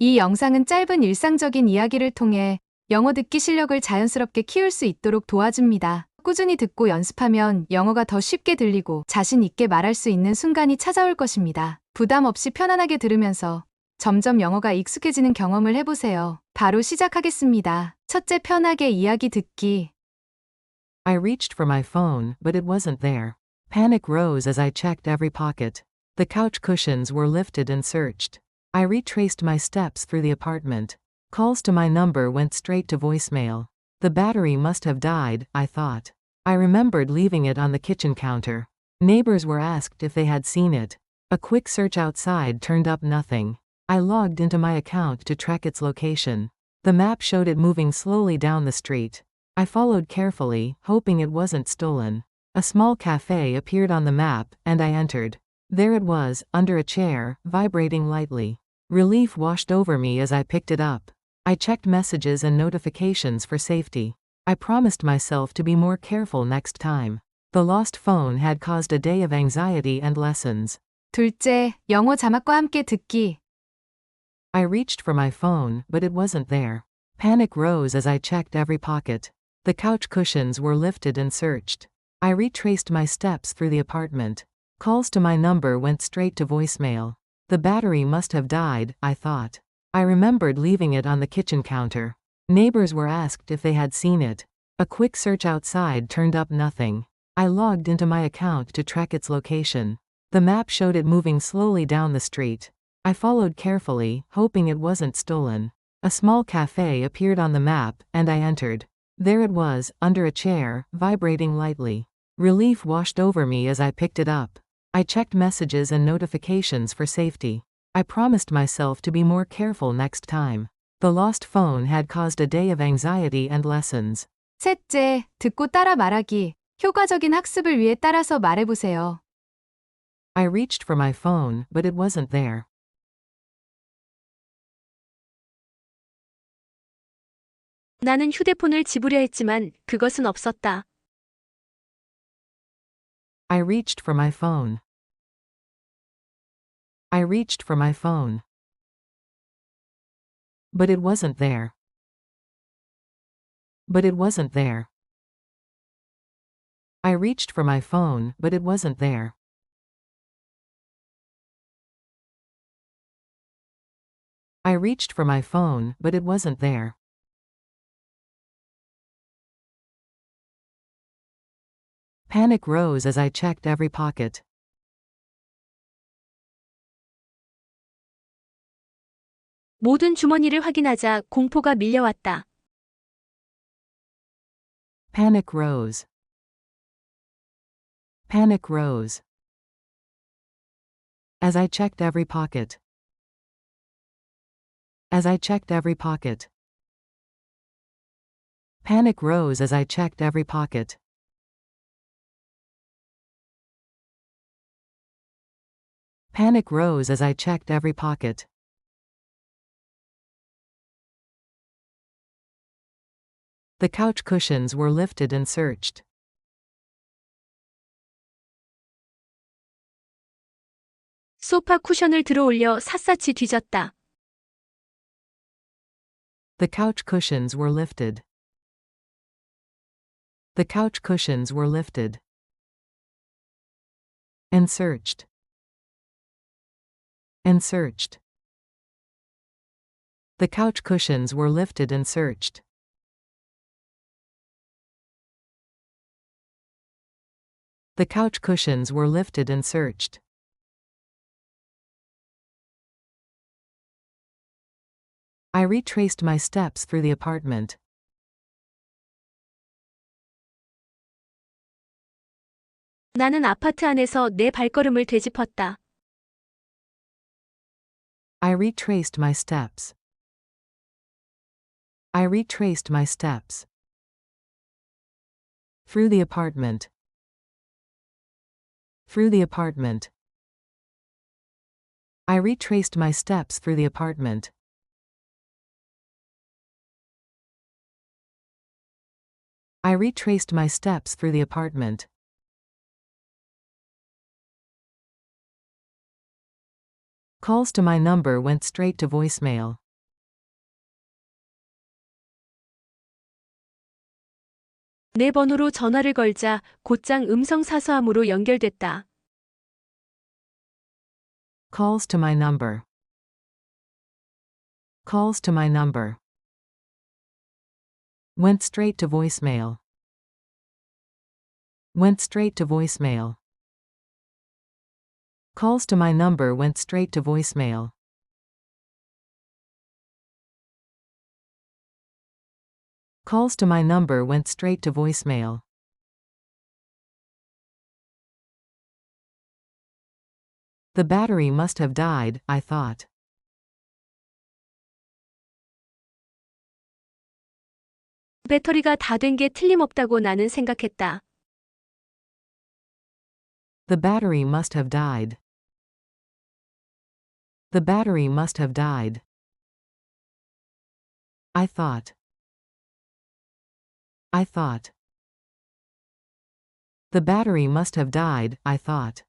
이 영상은 짧은 일상적인 이야기를 통해 영어 듣기 실력을 자연스럽게 키울 수 있도록 도와줍니다. 꾸준히 듣고 연습하면 영어가 더 쉽게 들리고 자신 있게 말할 수 있는 순간이 찾아올 것입니다. 부담 없이 편안하게 들으면서 점점 영어가 익숙해지는 경험을 해보세요. 바로 시작하겠습니다. 첫째 편하게 이야기 듣기. I reached for my phone, but it wasn't there. Panic rose as I checked every pocket. The couch cushions were lifted and searched. I retraced my steps through the apartment. Calls to my number went straight to voicemail. The battery must have died, I thought. I remembered leaving it on the kitchen counter. Neighbors were asked if they had seen it. A quick search outside turned up nothing. I logged into my account to track its location. The map showed it moving slowly down the street. I followed carefully, hoping it wasn't stolen. A small cafe appeared on the map, and I entered. There it was, under a chair, vibrating lightly. Relief washed over me as I picked it up. I checked messages and notifications for safety. I promised myself to be more careful next time. The lost phone had caused a day of anxiety and lessons. 둘째, 영어 자막과 함께 듣기. I reached for my phone, but it wasn't there. Panic rose as I checked every pocket. The couch cushions were lifted and searched. I retraced my steps through the apartment. Calls to my number went straight to voicemail. The battery must have died, I thought. I remembered leaving it on the kitchen counter. Neighbors were asked if they had seen it. A quick search outside turned up nothing. I logged into my account to track its location. The map showed it moving slowly down the street. I followed carefully, hoping it wasn't stolen. A small cafe appeared on the map, and I entered. There it was, under a chair, vibrating lightly. Relief washed over me as I picked it up. I checked messages and notifications for safety. I promised myself to be more careful next time. The lost phone had caused a day of anxiety and lessons. 셋째, 듣고 따라 말하기. 효과적인 학습을 위해 따라서 말해보세요. I reached for my phone, but it wasn't there. 나는 휴대폰을 집으려 했지만 그것은 없었다. I reached for my phone. I reached for my phone. But it wasn't there. But it wasn't there. I reached for my phone, but it wasn't there. I reached for my phone, but it wasn't there. Panic rose as I checked every pocket. 모든 주머니를 확인하자 공포가 밀려왔다. Panic rose. Panic rose. As I checked every pocket. As I checked every pocket. Panic rose as I checked every pocket. Panic rose as I checked every pocket. The couch cushions were lifted and searched. 소파 쿠션을 들어올려 샅샅이 뒤졌다. The couch cushions were lifted. The couch cushions were lifted. And searched. And searched. The couch cushions were lifted and searched. The couch cushions were lifted and searched. I retraced my steps through the apartment. 나는 아파트 안에서 내 발걸음을 되짚었다. I retraced my steps. I retraced my steps. Through the apartment. Through the apartment. I retraced my steps through the apartment. I retraced my steps through the apartment. Calls to my number went straight to voicemail. 내 번호로 전화를 걸자 곧장 음성 사서함으로 연결됐다. Calls to my number. Calls to my number. Went straight to voicemail. Went straight to voicemail. Calls to my number went straight to voicemail. Calls to my number went straight to voicemail. The battery must have died, I thought. 배터리가 다 된 게 틀림없다고 나는 생각했다. The battery must have died. The battery must have died. I thought. I thought. The battery must have died, I thought.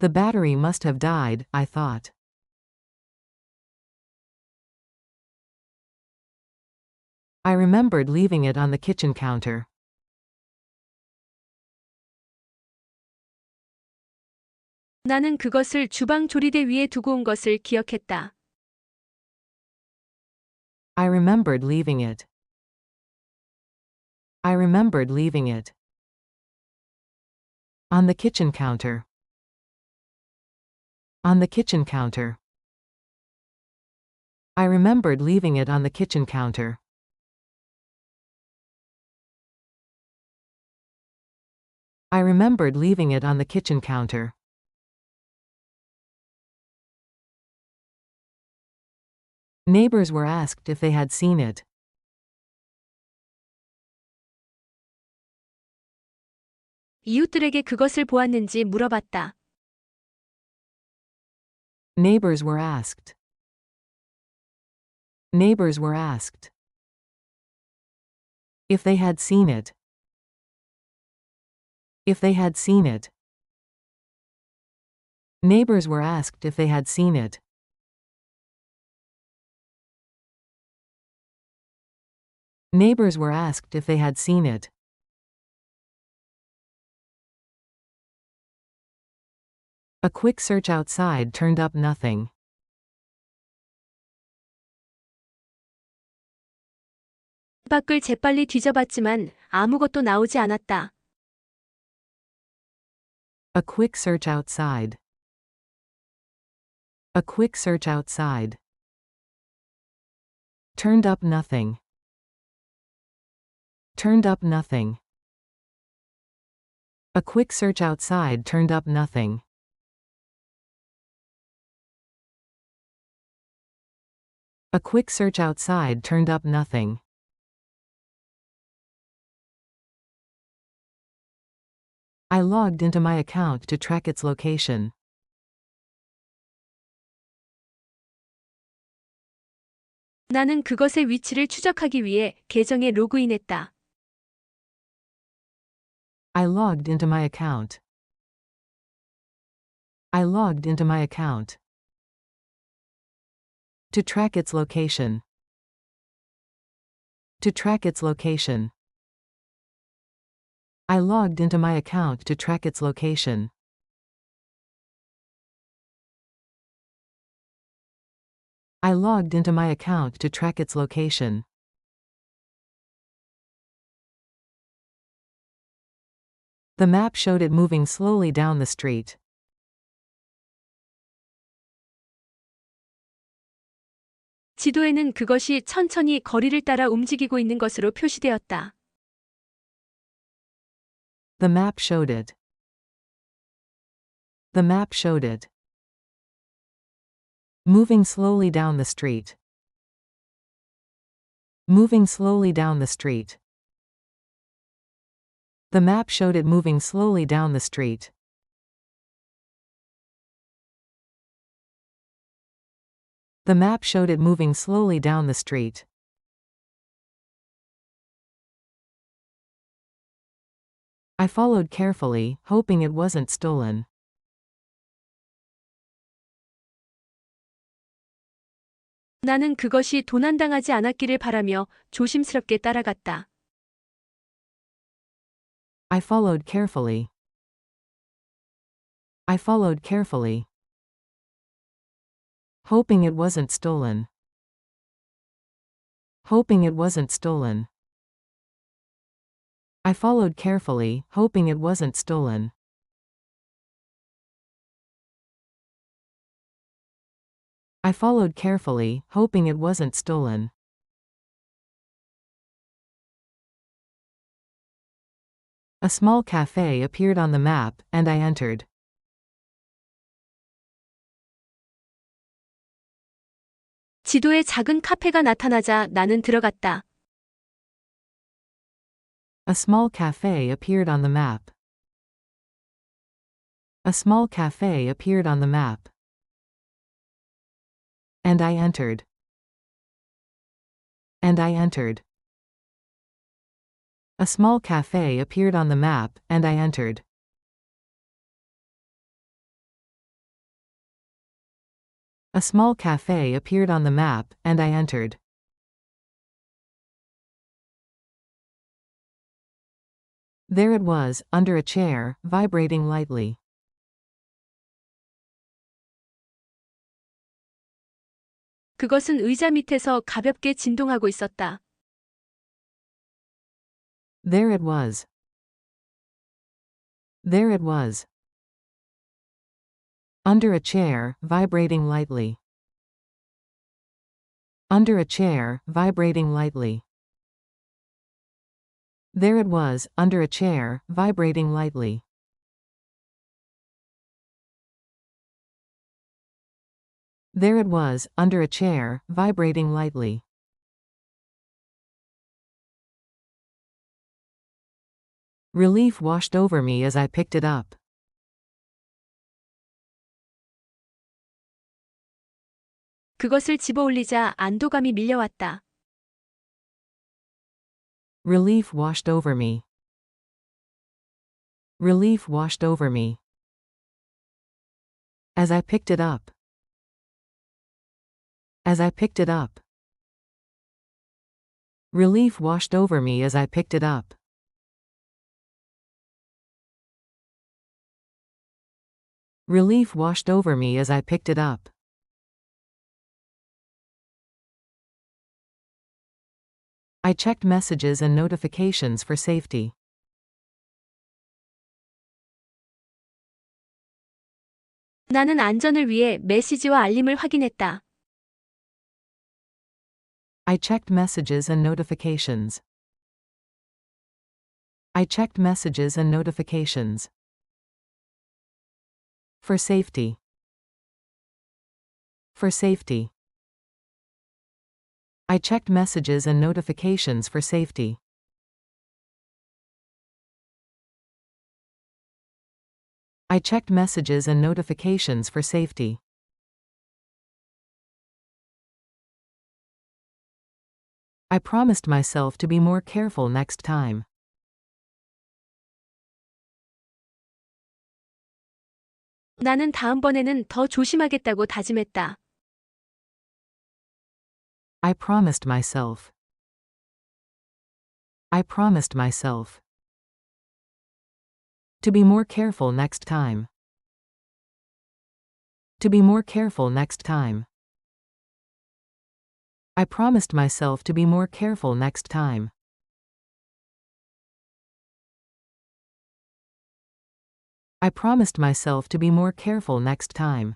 The battery must have died, I thought. I remembered leaving it on the kitchen counter. 나는 그것을 주방 조리대 위에 두고 온 것을 기억했다. I remembered leaving it. I remembered leaving it. On the kitchen counter. On the kitchen counter. I remembered leaving it on the kitchen counter. I remembered leaving it on the kitchen counter. Neighbors were asked if they had seen it. 이웃들에게 그것을 보았는지 물어봤다. Neighbors were asked. Neighbors were asked if they had seen it. If they had seen it. Neighbors were asked if they had seen it. Neighbors were asked if they had seen it. A quick search outside turned up nothing. 밖을 재빨리 뒤져봤지만 아무것도 나오지 않았다. A quick search outside. A quick search outside. Turned up nothing. Turned up nothing. A quick search outside turned up nothing. A quick search outside turned up nothing. I logged into my account to track its location. 나는 그것의 위치를 추적하기 위해 계정에 로그인했다. I logged into my account. I logged into my account. To track its location. To track its location. I logged into my account to track its location. I logged into my account to track its location. The map showed it moving slowly down the street. 지도에는 그것이 천천히 거리를 따라 움직이고 있는 것으로 표시되었다. The map showed it. The map showed it. Moving slowly down the street. Moving slowly down the street. The map showed it moving slowly down the street. The map showed it moving slowly down the street. I followed carefully, hoping it wasn't stolen. 나는 그것이 도난당하지 않았기를 바라며 조심스럽게 따라갔다. I followed carefully. I followed carefully. Hoping it wasn't stolen. Hoping it wasn't stolen. I followed carefully, hoping it wasn't stolen. I followed carefully, hoping it wasn't stolen. A small cafe appeared on the map, and I entered. 지도에 작은 카페가 나타나자 나는 들어갔다. A small cafe appeared on the map. A small cafe appeared on the map. And I entered. And I entered. A small cafe appeared on the map, and I entered. A small cafe appeared on the map, and I entered. There it was, under a chair, vibrating lightly. 그것은 의자 밑에서 가볍게 진동하고 있었다. There it was. There it was. Under a chair, vibrating lightly. Under a chair, vibrating lightly. There it was, under a chair, vibrating lightly. There it was, under a chair, vibrating lightly. Relief washed over me as I picked it up. 그것을 집어 올리자 안도감이 밀려왔다. Relief washed over me. Relief washed over me. As I picked it up. As I picked it up. Relief washed over me as I picked it up. Relief washed over me as I picked it up. I checked messages and notifications for safety. 나는 안전을 위해 메시지와 알림을 확인했다. I checked messages and notifications. I checked messages and notifications. For safety. For safety. I checked messages and notifications for safety. I checked messages and notifications for safety. I promised myself to be more careful next time. 나는 다음번에는 더 조심하겠다고 다짐했다. I promised myself. I promised myself. To be more careful next time. To be more careful next time. I promised myself to be more careful next time. I promised myself to be more careful next time.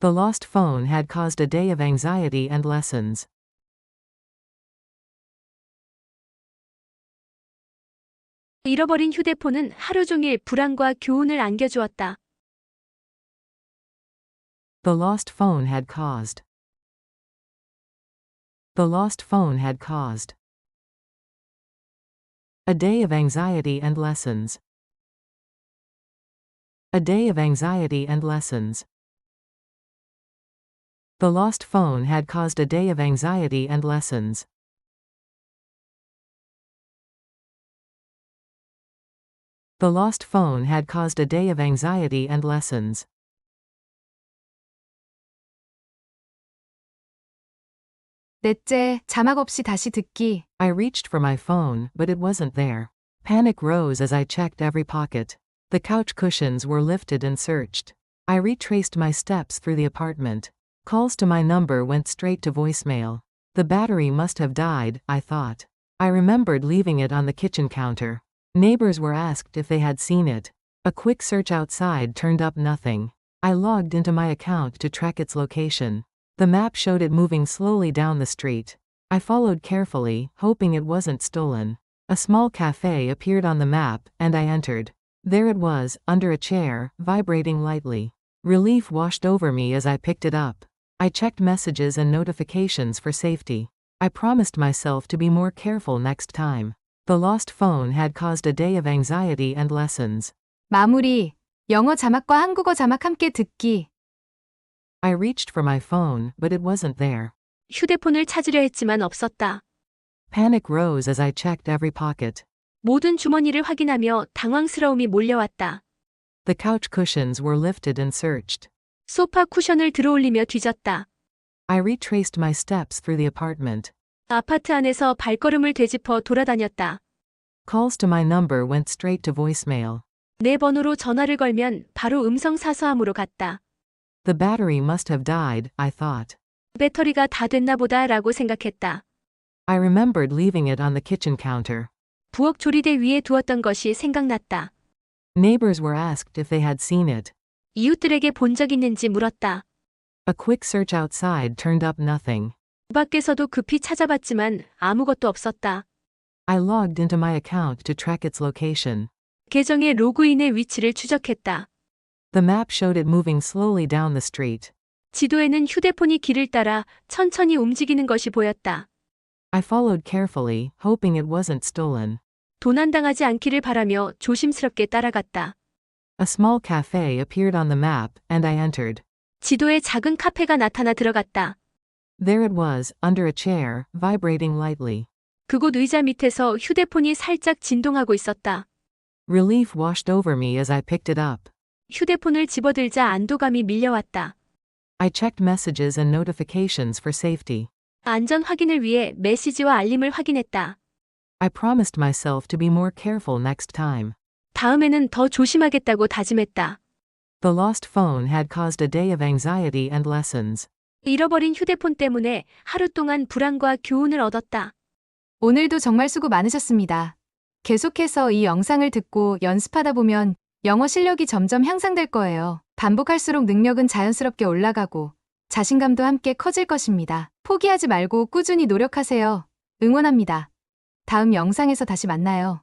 The lost phone had caused a day of anxiety and lessons. 잃어버린 휴대폰은 하루 종일 불안과 교훈을 안겨주었다. The lost phone had caused. The lost phone had caused. A day of anxiety and lessons. A day of anxiety and lessons. The lost phone had caused a day of anxiety and lessons. The lost phone had caused a day of anxiety and lessons. 넷째, 자막 없이 다시 듣기. I reached for my phone, but it wasn't there. Panic rose as I checked every pocket. The couch cushions were lifted and searched. I retraced my steps through the apartment. Calls to my number went straight to voicemail. The battery must have died, I thought. I remembered leaving it on the kitchen counter. Neighbors were asked if they had seen it. A quick search outside turned up nothing. I logged into my account to track its location. The map showed it moving slowly down the street. I followed carefully, hoping it wasn't stolen. A small cafe appeared on the map, and I entered. There it was, under a chair, vibrating lightly. Relief washed over me as I picked it up. I checked messages and notifications for safety. I promised myself to be more careful next time. The lost phone had caused a day of anxiety and lessons. 마무리. 영어 자막과 한국어 자막 함께 듣기. I reached for my phone, but it wasn't there. 휴대폰을 찾으려 했지만 없었다. Panic rose as I checked every pocket. 모든 주머니를 확인하며 당황스러움이 몰려왔다. The couch cushions were lifted and searched. 소파 쿠션을 들어올리며 뒤졌다. I retraced my steps through the apartment. 아파트 안에서 발걸음을 되짚어 돌아다녔다. Calls to my number went straight to voicemail. 내 번호로 전화를 걸면 바로 음성 사서함으로 갔다. The battery must have died, I thought. 배터리가 다 됐나 보다 라고 생각했다. I remembered leaving it on the kitchen counter. 부엌 조리대 위에 두었던 것이 생각났다. Neighbors were asked if they had seen it. 이웃들에게 본 적 있는지 물었다. A quick search outside turned up nothing. 밖에서도 급히 찾아봤지만 아무것도 없었다. I logged into my account to track its location. 계정의 로그인의 위치를 추적했다. The map showed it moving slowly down the street. 지도에는 휴대폰이 길을 따라 천천히 움직이는 것이 보였다. I followed carefully, hoping it wasn't stolen. 도난당하지 않기를 바라며 조심스럽게 따라갔다. A small cafe appeared on the map, and I entered. 지도에 작은 카페가 나타나 들어갔다. There it was, under a chair, vibrating lightly. 그곳 의자 밑에서 휴대폰이 살짝 진동하고 있었다. Relief washed over me as I picked it up. 휴대폰을 집어들자 안도감이 밀려왔다. I checked messages and notifications for safety. 안전 확인을 위해 메시지와 알림을 확인했다. I promised myself to be more careful next time. 다음에는 더 조심하겠다고 다짐했다. The lost phone had caused a day of anxiety and lessons. 잃어버린 휴대폰 때문에 하루 동안 불안과 교훈을 얻었다. 오늘도 정말 수고 많으셨습니다. 계속해서 이 영상을 듣고 연습하다 보면 영어 실력이 점점 향상될 거예요. 반복할수록 능력은 자연스럽게 올라가고 자신감도 함께 커질 것입니다. 포기하지 말고 꾸준히 노력하세요. 응원합니다. 다음 영상에서 다시 만나요.